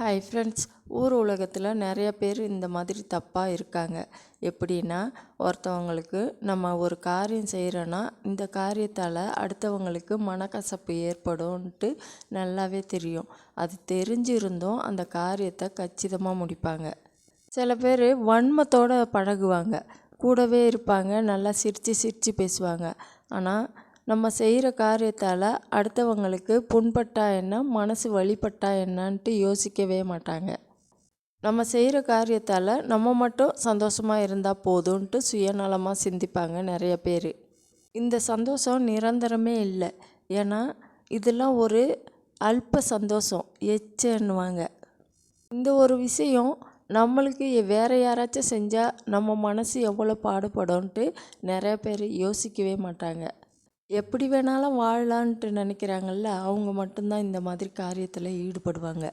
Hi friends ஊர் உலகத்தில் நிறைய பேர் இந்த மாதிரி தப்பாக இருக்காங்க. எப்படின்னா ஒருத்தவங்களுக்கு நம்ம ஒரு காரியம் செய்கிறோன்னா இந்த காரியத்தால் அடுத்தவங்களுக்கு மனக்கசப்பு ஏற்படும்ன்ட்டு நல்லாவே தெரியும். அது தெரிஞ்சிருந்தும் அந்த காரியத்தை கச்சிதமாக முடிப்பாங்க. சில பேர் வன்மத்தோடு பழகுவாங்க. கூடவே இருப்பாங்க நல்லா சிரித்து சிரித்து பேசுவாங்க. ஆனால் நம்ம செய்கிற காரியத்தால் அடுத்தவங்களுக்கு புண்பட்டா என்ன மனசு வழிபட்டா என்னன்ட்டு யோசிக்கவே மாட்டாங்க. நம்ம செய்கிற காரியத்தால் நம்ம மட்டும் சந்தோஷமாக இருந்தால் போதும்ன்ட்டு சுயநலமாக சிந்திப்பாங்க நிறைய பேர். இந்த சந்தோஷம் நிரந்தரமே இல்லை. ஏன்னா இதெல்லாம் ஒரு அல்ப சந்தோஷம் எச்சன்னுவாங்க. இந்த ஒரு விஷயம் நம்மளுக்கு வேறு யாராச்சும் செஞ்சால் நம்ம மனசு எவ்வளோ பாடுபடும்ன்ட்டு நிறைய பேர் யோசிக்கவே மாட்டாங்க. எப்படி வேணாலும் வாழலான்ட்டு நினைக்கிறாங்கல்ல அவங்க மட்டும்தான் இந்த மாதிரி காரியத்தில் ஈடுபடுவாங்க.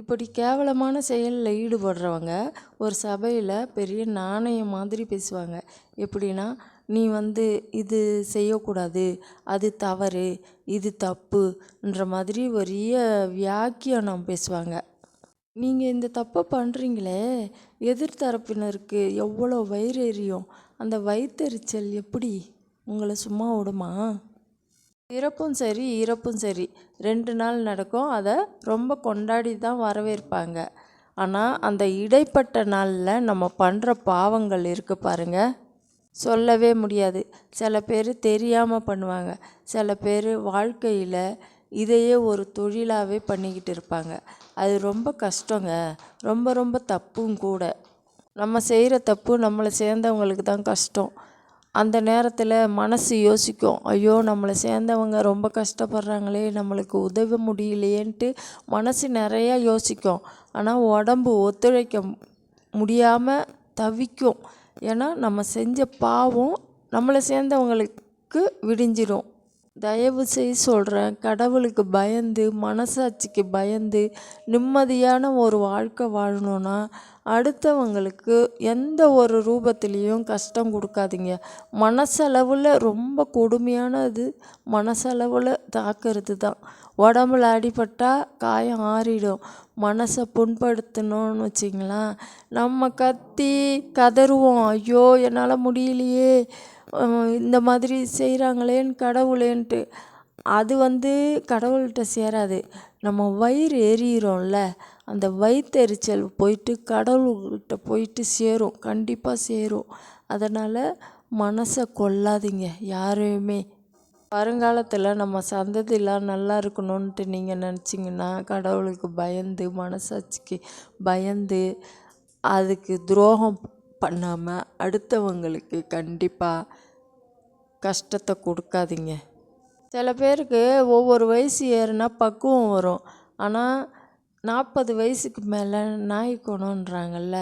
இப்படி கேவலமான செயலில் ஈடுபடுறவங்க ஒரு சபையில் பெரிய நாணயம் மாதிரி பேசுவாங்க. எப்படின்னா நீ வந்து இது செய்யக்கூடாது அது தவறு இது தப்புன்ற மாதிரி பெரிய வியாக்கியானம் பேசுவாங்க. நீங்கள் இந்த தப்பை பண்ணுறீங்களே எதிர்த்தரப்பினருக்கு எவ்வளோ வயிறு எரியும் அந்த வயிற்றெரிச்சல் எப்படி? உங்களை சும்மா விடுமா? இறப்பும் சரி இறப்பும் சரி. ரெண்டு நாள் நடக்கும். அதை ரொம்ப கொண்டாடி தான் வரவேற்பாங்க. ஆனால் அந்த இடைப்பட்ட நாளில் நம்ம பண்ணுற பாவங்கள் இருக்குது பாருங்கள் சொல்லவே முடியாது. சில பேர் தெரியாமல் பண்ணுவாங்க. சில பேர் வாழ்க்கையில் இதையே ஒரு தொழிலாகவே பண்ணிக்கிட்டு இருப்பாங்க. அது ரொம்ப கஷ்டங்க. ரொம்ப ரொம்ப தப்பும் கூட. நம்ம செய்கிற தப்பு நம்மளை சேர்ந்தவங்களுக்கு தான் கஷ்டம். அந்த நேரத்தில் மனசு யோசிக்கும். ஐயோ நம்மளை சேர்ந்தவங்க ரொம்ப கஷ்டப்படுறாங்களே நம்மளுக்கு உதவ முடியலையேன்ட்டு மனசு நிறையா யோசிக்கும். ஆனால் உடம்பு ஒத்துழைக்க முடியாமல் தவிக்கும். ஏன்னா நம்ம செஞ்ச பாவம் நம்மளை சேர்ந்தவங்களுக்கு விடிஞ்சிடும் தயவு செய்து சொல்கிறேன் கடவுளுக்கு பயந்து மனசாட்சிக்கு பயந்து நிம்மதியான ஒரு வாழ்க்கை வாழணுன்னா அடுத்தவங்களுக்கு எந்த ஒரு ரூபத்துலேயும் கஷ்டம் கொடுக்காதீங்க. மனசளவில் ரொம்ப கொடுமையானது மனசளவில் தாக்கிறது தான். உடம்புல அடிபட்டால் காயம் ஆறிடும். மனசை புண்படுத்தணும்னு வச்சிங்களேன். நம்ம கத்தி கதறுவோம் ஐயோ என்னால் முடியலையே. இந்த மாதிரி செய்கிறாங்களேன்னு கடவுளேன்ட்டு. அது வந்து கடவுள்கிட்ட சேராது. நம்ம வயிறு எரியிறோம்ல. அந்த வயிற்றெரிச்சல் போயிட்டு கடவுள்கிட்ட போயிட்டு சேரும் கண்டிப்பாக சேரும். அதனால் மனசை கொல்லாதீங்க யாரையுமே. வருங்காலத்தில் நம்ம சந்ததியெலாம் நல்லா இருக்கணுன்ட்டு நீங்கள் நினச்சிங்கன்னா கடவுளுக்கு பயந்து மனசாட்சிக்கு பயந்து அதுக்கு துரோகம் பண்ணாமல் அடுத்தவங்களுக்கு கண்டிப்பாக கஷ்டத்தை கொடுக்காதீங்க. சில பேருக்கு ஒவ்வொரு வயசு ஏறுனா பக்குவம் வரும். ஆனால் நாற்பது வயசுக்கு மேலே நாய் குணன்றாங்கல்ல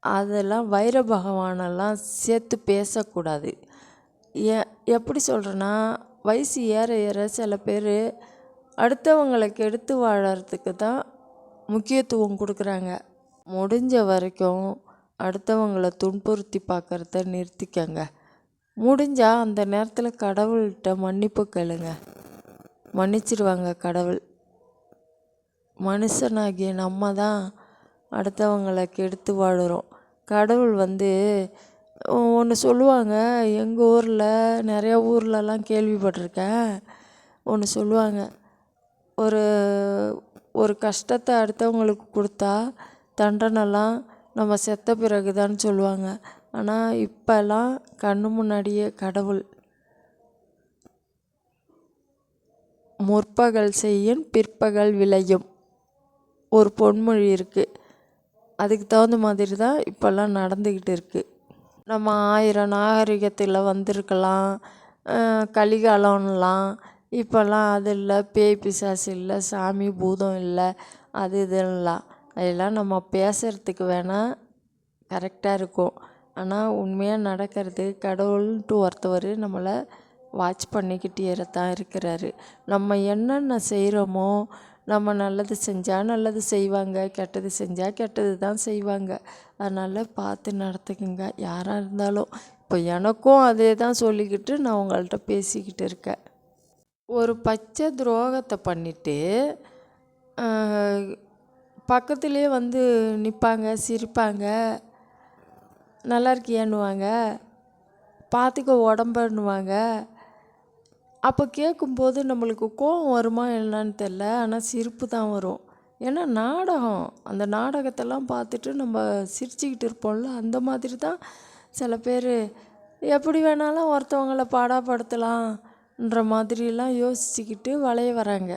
அதெல்லாம் வைர பகவானெல்லாம் சேர்த்து பேசக்கூடாது. ஏ எப்படி சொல்கிறேன்னா வயசு ஏற ஏற சில பேர் அடுத்தவங்களை கெடுத்து வாழறதுக்கு தான் முக்கியத்துவம் கொடுக்குறாங்க. முடிஞ்ச வரைக்கும் அடுத்தவங்களை துன்புறுத்தி பார்க்குறத நிறுத்திக்கங்க. முடிஞ்சால் அந்த நேரத்தில் கடவுள்கிட்ட மன்னிப்பு கேளுங்க. மன்னிச்சிடுவாங்க கடவுள். மனுஷனாகிய நம்ம தான் அடுத்தவங்களை கெடுத்து வாழுறோம். கடவுள் வந்து ஒன்று சொல்லுவாங்க எங்கள் ஊரில் நிறையா ஊர்லலாம் கேள்விப்பட்டிருக்கேன். ஒன்று சொல்லுவாங்க ஒரு ஒரு கஷ்டத்தை அடுத்தவங்களுக்கு கொடுத்தா தண்டனைலாம் நம்ம செத்த பிறகு தான் சொல்லுவாங்க. ஆனால் இப்போல்லாம் கண்ணு முன்னாடியே கடவுள். முற்பகல் செய்யும் பிற்பகல் விளையும். ஒரு பொன்மொழி இருக்குது அதுக்கு தகுந்த மாதிரி தான் இப்போல்லாம் நடந்துக்கிட்டு இருக்குது நம்ம ஆயிரம் நாகரிகத்தில் வந்திருக்கலாம். கலிகாலம்லாம். இப்போல்லாம் அது இல்லை பேய் பிசாசு இல்லை சாமி பூதம் இல்லை அது இதுலாம். அதெல்லாம் நம்ம பேசுகிறதுக்கு வேணால் கரெக்டாக இருக்கும். ஆனால் உண்மையாக நடக்கிறது கடவுள்ன்ட்டு ஒருத்தவர் நம்மளை வாட்ச் பண்ணிக்கிட்டே தான் இருக்கிறாரு. நம்ம என்னென்ன செய்கிறோமோ நம்ம நல்லது செஞ்சால் நல்லது செய்வாங்க கெட்டது செஞ்சால் கெட்டது தான் செய்வாங்க. அதனால் பார்த்து நடத்துக்குங்க. யாராக இருந்தாலும் இப்போ எனக்கும் அதே தான் சொல்லிக்கிட்டு நான் உங்கள்கிட்ட பேசிக்கிட்டு இருக்கேன். ஒரு பச்சை துரோகத்தை பண்ணிவிட்டு பக்கத்துலேயே வந்து நிற்பாங்க சிரிப்பாங்க. நல்லா இருக்கியான்னுவாங்க. பார்த்துக்க உடம்பன்னுவாங்க. அப்போ கேட்கும்போது நம்மளுக்கு கோவம் வருமா என்னன்னு தெரில ஆனால் சிரிப்பு தான் வரும். ஏன்னா நாடகம் அந்த நாடகத்தெல்லாம் பார்த்துட்டு நம்ம சிரிச்சுக்கிட்டு இருப்போம்ல அந்த மாதிரி தான் சில பேர் எப்படி வேணாலும் ஒருத்தவங்கள பாடாப்படுத்தலாம்ன்ற மாதிரிலாம் யோசிச்சுக்கிட்டு வளைய வராங்க.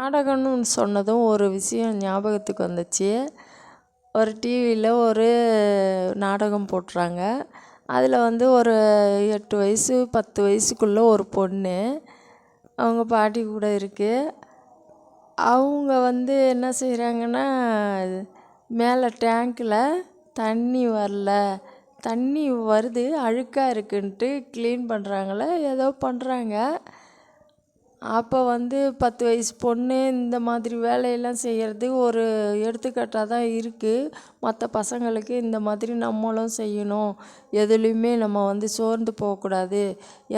நாடகம்னு சொன்னதும் ஒரு விஷயம் ஞாபகத்துக்கு வந்துச்சு. ஒரு டிவியில் ஒரு நாடகம் போட்டுறாங்க. அதில் வந்து ஒரு எட்டு வயசு பத்து வயசுக்குள்ளே ஒரு பொண்ணு. அவங்க பாட்டி கூட இருக்குது அவங்க வந்து என்ன செய்கிறாங்கன்னா மேலே டேங்க்கில் தண்ணி வரல. தண்ணி வருது அழுக்காக இருக்குன்ட்டு க்ளீன் பண்ணுறாங்கள ஏதோ பண்ணுறாங்க அப்போ வந்து பத்து வயசு பொண்ணு இந்த மாதிரி வேலையெல்லாம் செய்கிறது ஒரு எடுத்துக்காட்டாக தான் இருக்குது மற்ற பசங்களுக்கு இந்த மாதிரி நம்மளும் செய்யணும். எதுலேயுமே நம்ம வந்து சோர்ந்து போகக்கூடாது.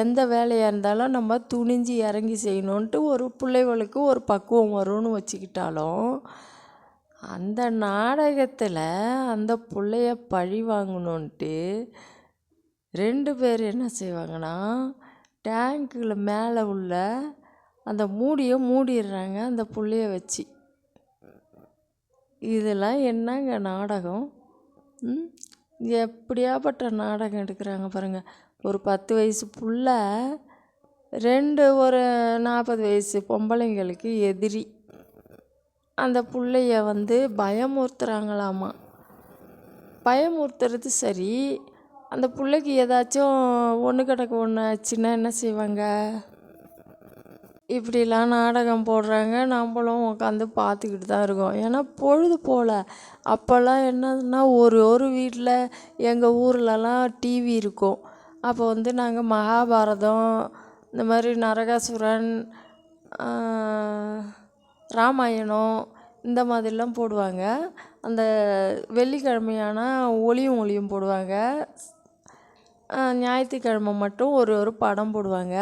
எந்த வேலையாக இருந்தாலும் நம்ம துணிஞ்சு இறங்கி செய்யணுன்ட்டு ஒரு பிள்ளைகளுக்கு ஒரு பக்குவம் வரும்னு வச்சுக்கிட்டாலும் அந்த நாடகத்தில் அந்த பிள்ளைய பழி வாங்கணுன்ட்டு ரெண்டு பேர் என்ன செய்வாங்கன்னா டேங்க்கில் மேலே உள்ள அந்த மூடியை மூடிடுறாங்க அந்த புள்ளைய வச்சு. இதெல்லாம் என்னங்க நாடகம்? எப்படியாப்பட்ட நாடகம் எடுக்கிறாங்க பாருங்கள் ஒரு பத்து வயசு புள்ள ரெண்டு ஒரு நாற்பது வயசு பொம்பளைங்களுக்கு எதிரி. அந்த பிள்ளைய வந்து பயமுறுத்துறாங்களாமா? பயமுறுத்துறது சரி. அந்த பிள்ளைக்கு ஏதாச்சும் ஒன்று கிடக்கு ஒன்று ஆச்சுன்னா என்ன செய்வாங்க? இப்படிலாம் நாடகம் போடுறாங்க நம்மளும் உட்காந்து பார்த்துக்கிட்டு தான் இருக்கோம். ஏன்னா பொழுது போல். அப்போல்லாம் என்னதுன்னா ஒரு ஒரு வீட்டில் எங்கள் ஊர்லலாம் டிவி இருக்கும். அப்போ வந்து நாங்கள் மகாபாரதம் இந்த மாதிரி நரகாசுரன் ராமாயணம் இந்த மாதிரிலாம் போடுவாங்க. அந்த வெள்ளிக்கிழமையானால் ஒளியும் ஒளியும் போடுவாங்க. ஞாயிற்றுக்கிழமை மட்டும் ஒரு ஒரு படம் போடுவாங்க.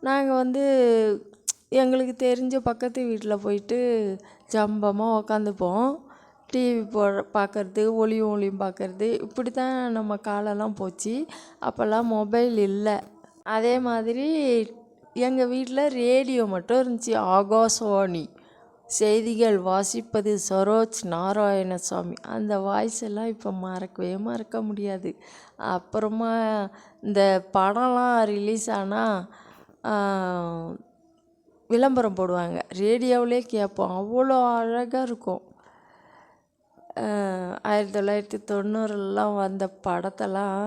நாங்கள் வந்து எங்களுக்கு தெரிஞ்ச பக்கத்து வீட்டில் போயிட்டு ஜம்பமாக உக்காந்துப்போம். டிவி போடுற பார்க்கறது ஒளியும் ஒளியும் பார்க்கறது. இப்படி தான் நம்ம காலம்லாம் போச்சு. அப்போல்லாம் மொபைல் இல்லை. அதே மாதிரி எங்கள் வீட்டில் ரேடியோ மட்டும் இருந்துச்சு. ஆகாசவாணி. செய்திகள் வாசிப்பது சரோஜ் நாராயணசாமி. அந்த வாய்ஸ் எல்லாம் இப்போ மறக்கவே மறக்க முடியாது. அப்புறமா இந்த படம்லாம் ரிலீஸ் ஆனால் விளம்பரம் போடுவாங்க. ரேடியோவிலே கேட்போம். அவ்வளோ அழகாக இருக்கும். ஆயிரத்தி தொள்ளாயிரத்தி தொண்ணூறுலலாம் வந்த படத்தெல்லாம்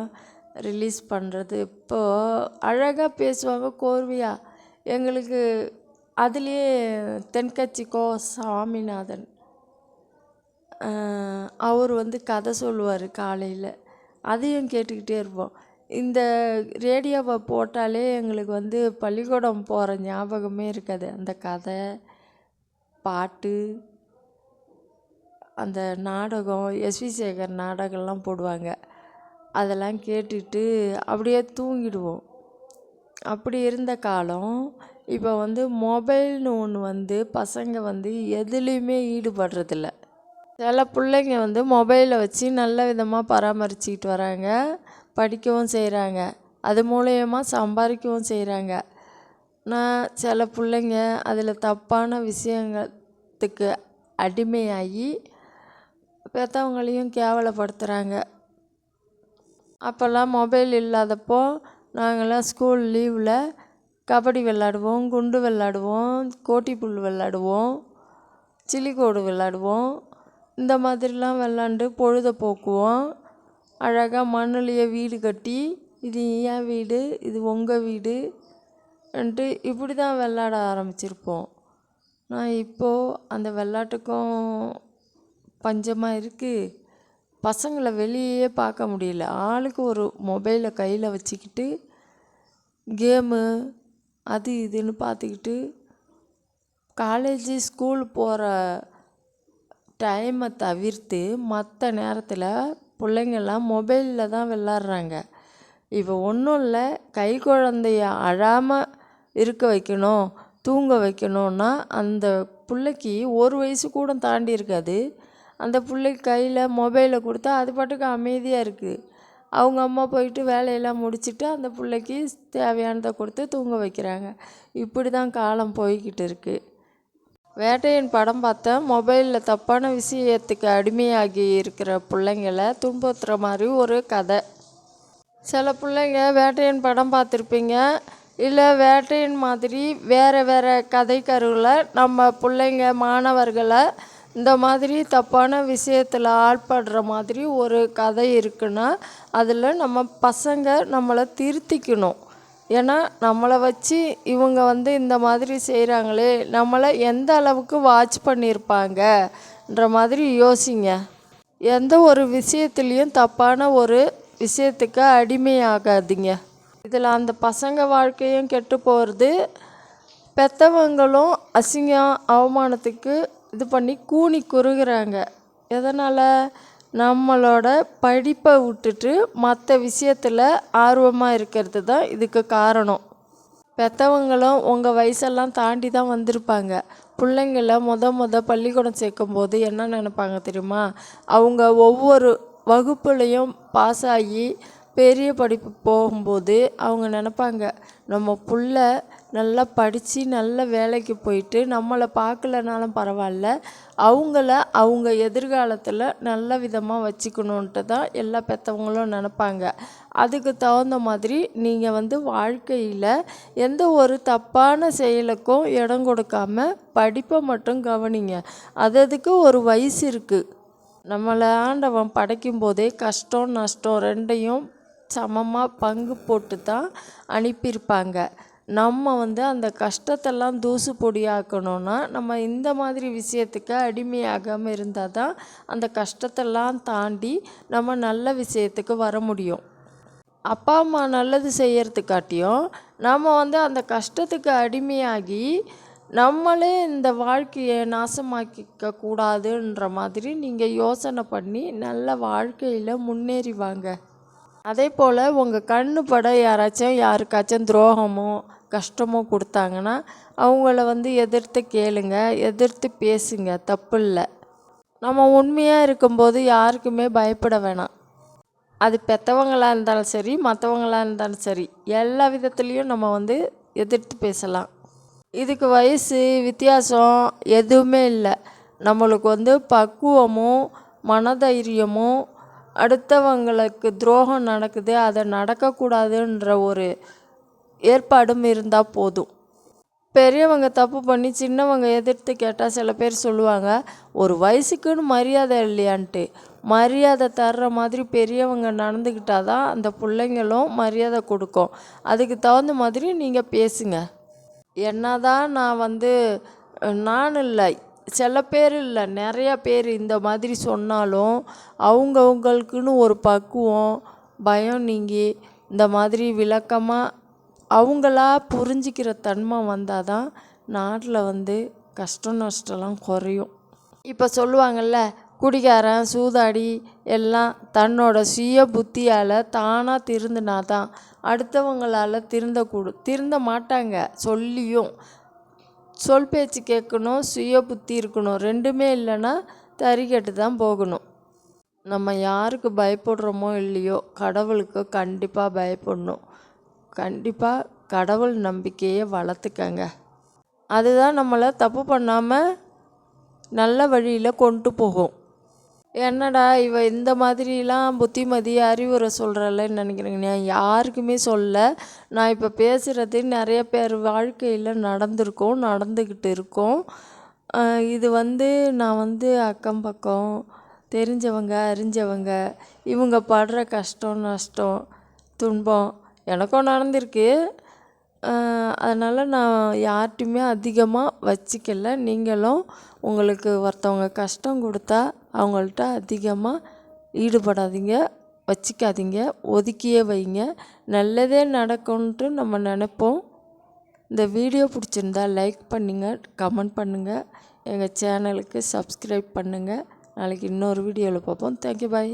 ரிலீஸ் பண்ணுறது இப்போது அழகாக பேசுவாங்க கோர்வையாக எங்களுக்கு அதுலேயே தென்கட்சி கோ சாமிநாதன் அவர் வந்து கதை சொல்லுவார் காலையில். அதையும் கேட்டுக்கிட்டே இருப்போம். இந்த ரேடியோவை போட்டாலே எங்களுக்கு வந்து பள்ளிக்கூடம் போகிற ஞாபகமே இருக்காது. அந்த கதை பாட்டு அந்த நாடகம் எஸ்வி சேகர் நாடகம்லாம் போடுவாங்க. அதெல்லாம் கேட்டுட்டு அப்படியே தூங்கிடுவோம். அப்படி இருந்த காலம் இப்போ வந்து மொபைல்னு ஒன்று வந்து பசங்க வந்து எதுலேயுமே ஈடுபடுறதில்ல. சில பிள்ளைங்க வந்து மொபைலை வச்சு நல்ல விதமாக பராமரிச்சுக்கிட்டு வராங்க. படிக்கவும் செய்கிறாங்க அது மூலயமா சம்பாதிக்கவும் செய்கிறாங்க நான் சில பிள்ளைங்க அதில் தப்பான விஷயத்துக்கு அடிமையாகி பெற்றவங்களையும் கேவலப்படுத்துகிறாங்க அப்போல்லாம் மொபைல் இல்லாதப்போ நாங்கள்லாம் ஸ்கூல் லீவில் கபடி விளாடுவோம் குண்டு விளாடுவோம் கோட்டிப்புல் விளாடுவோம் சில்லிக்கோடு விளாடுவோம் இந்த மாதிரிலாம் விளாண்டு பொழுதை போக்குவோம். அழகாக மண்ணுலேயே வீடு கட்டி இது என் வீடு இது உங்கள் வீடுன்ட்டு இப்படி தான் விளாட ஆரம்பிச்சிருப்போம். நான் இப்போது அந்த விளாட்டுக்கும் பஞ்சமாக இருக்குது பசங்களை வெளியே பார்க்க முடியல. ஆளுக்கு ஒரு மொபைலை கையில் வச்சுக்கிட்டு கேமு அது இதுன்னு பார்த்துக்கிட்டு காலேஜு ஸ்கூல் போகிற டைமை தவிர்த்து மற்ற நேரத்தில் பிள்ளைங்கள்லாம் மொபைலில் தான் விளாட்றாங்க. இப்போ ஒன்றும் இல்லை கை குழந்தைய அழாமல் இருக்க வைக்கணும் தூங்க வைக்கணுன்னா அந்த பிள்ளைக்கி ஒரு வயசு கூட தாண்டி இருக்காது. அந்த பிள்ளைக்கு கையில் மொபைலை கொடுத்தா அது பாட்டுக்கு அமைதியாக இருக்குது அவங்க அம்மா போயிட்டு வேலையெல்லாம் முடிச்சுட்டு அந்த பிள்ளைக்கு தேவையானதை கொடுத்து தூங்க வைக்கிறாங்க. இப்படி தான் காலம் போய்கிட்டு இருக்குது வேட்டையன் படம் பார்த்தேன் மொபைலில் தப்பான விஷயத்துக்கு அடிமையாகி இருக்கிற பிள்ளைங்கள துன்புறுத்துகிற மாதிரி ஒரு கதை. சில பிள்ளைங்க வேட்டையன் படம் பார்த்துருப்பீங்க. இல்லை வேட்டையின் மாதிரி வேறு வேறு கதை நம்ம பிள்ளைங்க மாணவர்களை இந்த மாதிரி தப்பான விஷயத்தில் ஆட்படுற மாதிரி ஒரு கதை இருக்குன்னா அதில் நம்ம பசங்க நம்மளை திருத்திக்கணும். ஏன்னா நம்மளை வச்சு இவங்க வந்து இந்த மாதிரி செய்கிறாங்களே நம்மளை எந்த அளவுக்கு வாட்ச் பண்ணியிருப்பாங்கன்ற மாதிரி யோசிங்க. எந்த ஒரு விஷயத்துலேயும் தப்பான ஒரு விஷயத்துக்கு அடிமையாகாதீங்க. இதில் அந்த பசங்க வாழ்க்கையும் கெட்டு போகிறது பெற்றவங்களும் அசிங்கம் அவமானத்துக்கு இது பண்ணி கூனி குறுகிறாங்க. எதனால்? நம்மளோட படிப்பை விட்டுட்டு மற்ற விஷயத்தில் ஆர்வமாக இருக்கிறது தான் இதுக்கு காரணம். பெற்றவங்களும் உங்கள் வயசெல்லாம் தாண்டி தான் வந்திருப்பாங்க. பிள்ளைங்கள மொதல் மொதல் பள்ளிக்கூடம் சேர்க்கும்போது என்ன நினைப்பாங்க தெரியுமா? அவங்க ஒவ்வொரு வகுப்புலேயும் பாஸ் ஆகி பெரிய படிப்பு போகும்போது அவங்க நினப்பாங்க நம்ம புள்ள நல்லா படித்து நல்ல வேலைக்கு போயிட்டு நம்மளை பார்க்கலனாலும் பரவாயில்ல. அவங்கள அவங்க எதிர்காலத்தில் நல்ல விதமாக வச்சுக்கணுன்ட்டு தான் எல்லா பெற்றவங்களும் நினப்பாங்க. அதுக்கு தகுந்த மாதிரி நீங்கள் வந்து வாழ்க்கையில் எந்த ஒரு தப்பான செயலுக்கும் இடம் கொடுக்காம படிப்பை மட்டும் கவனிங்க. அது அதுக்கு ஒரு வயசு இருக்குது நம்மளை ஆண்டவன் படைக்கும் போதே கஷ்டம் நஷ்டம் ரெண்டையும் சமமாக பங்கு போட்டு தான் அனுப்பியிருப்பாங்க. நம்ம வந்து அந்த கஷ்டத்தெல்லாம் தூசு பொடியாக்கணும்னா நம்ம இந்த மாதிரி விஷயத்துக்கு அடிமையாகாமல் இருந்தால் தான் அந்த கஷ்டத்தெல்லாம் தாண்டி நம்ம நல்ல விஷயத்துக்கு வர முடியும். அப்பா அம்மா நல்லது செய்யறதுக்காட்டியும் நம்ம வந்து அந்த கஷ்டத்துக்கு அடிமையாகி நம்மளே இந்த வாழ்க்கையை நாசமாக்கிக்க கூடாதுன்ற மாதிரி நீங்கள் யோசனை பண்ணி நல்ல வாழ்க்கையில் முன்னேறி வாங்க அதே போல் உங்கள் கண்ணு பட யாராச்சும் யாருக்காச்சும் துரோகமோ கஷ்டமோ கொடுத்தாங்கன்னா அவங்கள வந்து எதிர்த்து கேளுங்க எதிர்த்து பேசுங்க தப்பு இல்லை நம்ம உண்மையாக இருக்கும்போது யாருக்குமே பயப்பட வேணாம். அது பெற்றவங்களாக இருந்தாலும் சரி மற்றவங்களாக இருந்தாலும் சரி எல்லா விதத்துலேயும் நம்ம வந்து எதிர்த்து பேசலாம். இதுக்கு வயசு வித்தியாசம் எதுவுமே இல்லை. நம்மளுக்கு வந்து பக்குவமும் மனதைரியமும் அடுத்தவங்களுக்கு துரோகம் நடக்குது அதை நடக்கக்கூடாதுன்ற ஒரு ஏற்பாடும் இருந்தால் போதும். பெரியவங்க தப்பு பண்ணி சின்னவங்க எதிர்த்து கேட்டால் சில பேர் சொல்லுவாங்க ஒரு வயசுக்குன்னு மரியாதை இல்லையான்ட்டு. மரியாதை தர்ற மாதிரி பெரியவங்க நடந்துக்கிட்டால் தான் அந்த பிள்ளைங்களும் மரியாதை கொடுக்கும். அதுக்கு தகுந்த மாதிரி நீங்கள் பேசுங்க. என்ன தான் நான் வந்து நான் இல்லை. சில பேர் இல்லை நிறையா பேர் இந்த மாதிரி சொன்னாலும் அவங்கவுங்களுக்குன்னு ஒரு பக்குவம் பயம் நீங்கி இந்த மாதிரி விளக்கமாக அவங்களா புரிஞ்சிக்கிற தன்மை வந்தால் தான் நாட்டில் வந்து கஷ்டம் நஷ்டம்லாம் குறையும். இப்போ சொல்லுவாங்கள்ல குடிகாரன் சூதாடி எல்லாம் தன்னோட சுய புத்தியால் தானாக திருந்தினா தான் அடுத்தவங்களால் திருந்தக்கூடும் திருந்த மாட்டாங்க சொல்லியும். சொல் பேச்சு கேட்கணும் சுய புத்தி இருக்கணும். ரெண்டுமே இல்லைன்னா தறிக்கட்டு தான் போகணும். நம்ம யாருக்கு பயப்படுறோமோ இல்லையோ கடவுளுக்கு கண்டிப்பாக பயப்படணும். கண்டிப்பாக கடவுள் நம்பிக்கையை வளர்த்துக்கங்க. அதுதான் நம்மளை தப்பு பண்ணாமல் நல்ல வழியில் கொண்டு போகும். என்னடா இவ இந்த மாதிரிலாம் புத்திமதி அறிவுரை சொல்கிறல்லன்னு நினைக்கிறேங்க? நான் யாருக்குமே சொல்ல. நான் இப்போ பேசுகிறது நிறைய பேர் வாழ்க்கையில் நடந்திருக்கோம் நடந்துக்கிட்டு இருக்கோம். இது வந்து நான் வந்து அக்கம் பக்கம் தெரிஞ்சவங்க அறிஞ்சவங்க இவங்க படுற கஷ்டம் நஷ்டம் துன்பம் எனக்கும் நடந்திருக்கு. அதனால் நான் யார்கிட்டையுமே அதிகமாக வச்சுக்கல. நீங்களும் உங்களுக்கு ஒருத்தவங்க கஷ்டம் கொடுத்தா அவங்கள்ட்ட அதிகமாக ஈடுபடாதீங்க. வச்சுக்காதீங்க. ஒதுக்கியே வைங்க. நல்லதே நடக்கும்ன்ட்டு நம்ம நினைப்போம். இந்த வீடியோ பிடிச்சிருந்தா லைக் பண்ணுங்கள் கமெண்ட் பண்ணுங்கள் எங்கள் சேனலுக்கு சப்ஸ்கிரைப் பண்ணுங்கள் நாளைக்கு இன்னொரு வீடியோவில் பார்ப்போம். Thank you bye